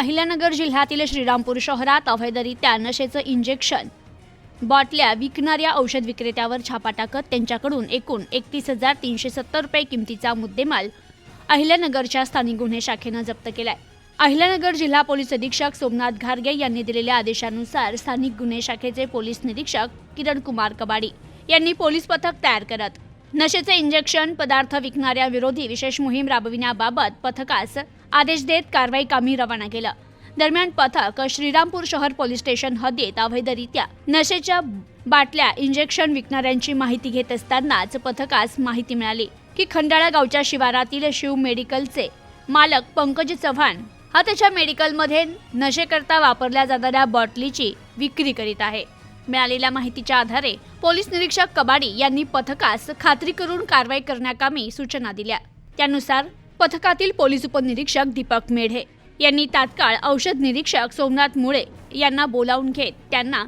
अहिल्यानगर जिल्ह्यातील श्रीरामपूर शहरात अवैधरित्या नशेचं इंजेक्शन बॉटल्या विकणाऱ्या औषध विक्रेत्यावर छापा टाकत त्यांच्याकडून एकूण एकतीस हजार तीनशे सत्तर रुपये किमतीचा मुद्देमाल अहिल्यानगरच्या स्थानिक गुन्हे शाखेनं जप्त केलाय. अहिल्यानगर जिल्हा पोलीस अधीक्षक सोमनाथ घारगे यांनी दिलेल्या आदेशानुसार स्थानिक गुन्हे शाखेचे पोलीस निरीक्षक किरण कुमार कबाडी यांनी पोलीस पथक तयार करत नशेचे इंजेक्शन पदार्थ विकणाऱ्या विरोधी विशेष मोहीम राबविण्याबाबत पथकास आदेश देत कारवाई कामी रवाना केलं. दरम्यान पथक श्रीरामपूर शहर पोलीस स्टेशन हद्दीत अवैधरित्या नशेच्या बाटल्या इंजेक्शन विकणाऱ्यांची माहिती घेत असतानाच पथकास माहिती मिळाली की खंडाळा गावच्या शिवारातील शिव मेडिकलचे मालक पंकज चव्हाण हा त्याच्या मेडिकलमध्ये नशेकरता वापरल्या जाणाऱ्या बॉटलीची विक्री करीत आहे. मिळालेल्या माहितीच्या आधारे पोलीस निरीक्षक कबाडी यांनी पथकास खात्री करून कारवाई करण्याकामी सूचना दिल्या. त्यानुसार पथकातील पोलीस उपनिरीक्षक दीपक मेढे यांनी तात्काळ औषध निरीक्षक सोमनाथ मुळे यांना बोलावून घेत त्यांना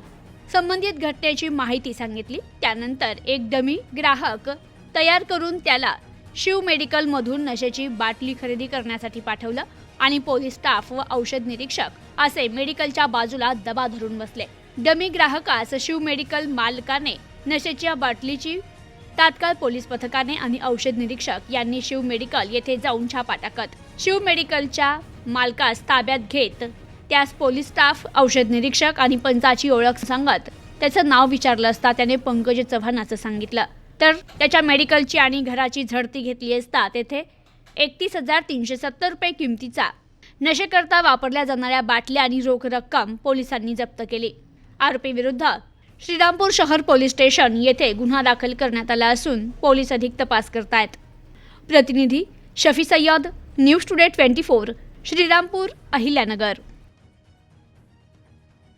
संबंधित घटनेची माहिती सांगितली. त्यानंतर एक डमी ग्राहक तयार करून त्याला शिव मेडिकलमधून नशेची बाटली खरेदी करण्यासाठी पाठवलं आणि पोलीस स्टाफ व औषध निरीक्षक असे मेडिकलच्या बाजूला दबा धरून बसले. डमी ग्राहकास शिव मेडिकल मालकाने नशेच्या बाटलीची तात्काळ पोलीस पथकाने आणि औषध निरीक्षक यांनी शिव मेडिकल येथे जाऊन छापा टाकत शिव मेडिकलच्या मालकास ताब्यात घेत त्यास पोलीस स्टाफ औषध निरीक्षक आणि पंचाची ओळख सांगत त्याचं नाव विचारलं असता त्याने पंकज चव्हाण असं सांगितलं. तर त्याच्या मेडिकलची आणि घराची झडती घेतली असता तेथे एकतीस हजार तीनशे सत्तर रुपये किमतीचा नशेकरता वापरल्या जाणाऱ्या बाटल्या आणि रोख रक्कम पोलिसांनी जप्त केली. आरोपी विरुद्ध श्रीरामपूर शहर पोलीस स्टेशन येथे गुन्हा दाखल करण्यात आला असून पोलीस अधिक तपास करतायत. प्रतिनिधी Shafi Sayyed news today twenty four Shrirampur Ahilyanagar.